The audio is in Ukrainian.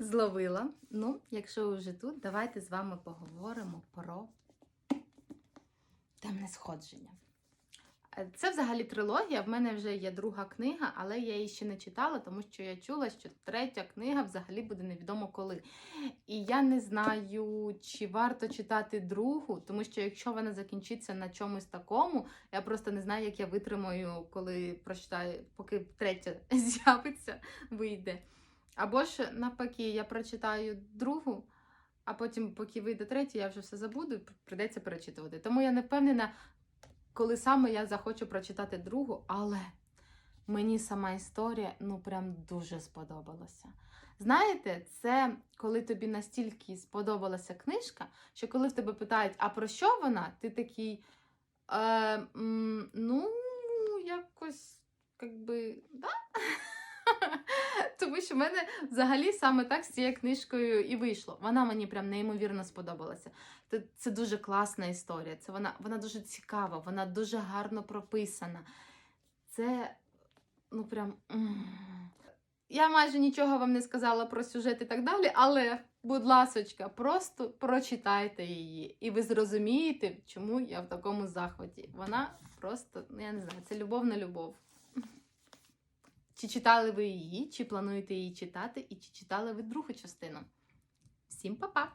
Зловила. Ну, якщо ви вже тут, давайте з вами поговоримо про темне сходження. Е, Це взагалі трилогія. В мене вже є друга книга, але я її ще не читала, тому що я чула, що третя книга взагалі буде невідомо коли. І я не знаю, чи варто читати другу, тому що якщо вона закінчиться на чомусь такому, я просто не знаю, як я витримаю, коли прочитаю, поки третя з'явиться, вийде. Або ж навпаки, я прочитаю другу, а потім, поки вийде третя, я вже все забуду, прийдеться перечитувати. Тому я не впевнена, коли саме я захочу прочитати другу, але мені сама історія ну прям дуже сподобалася. Знаєте, це коли тобі настільки сподобалася книжка, що коли в тебе питають, а про що вона, ти такий. Е, ну, якось, Тому що в мене взагалі саме так з цією книжкою і вийшло. Вона мені прям неймовірно сподобалася. Це, це дуже класна історія. Це вона, вона дуже цікава, вона дуже гарно прописана. Це, ну прям. Я майже нічого вам не сказала про сюжет і так далі, але, будь ласочка, просто прочитайте її, і ви зрозумієте, чому я в такому захваті. Вона просто, ну я не знаю, це любов на любов. Чи читали ви її, чи плануєте її читати, і чи читали ви другу частину? Всім па-па!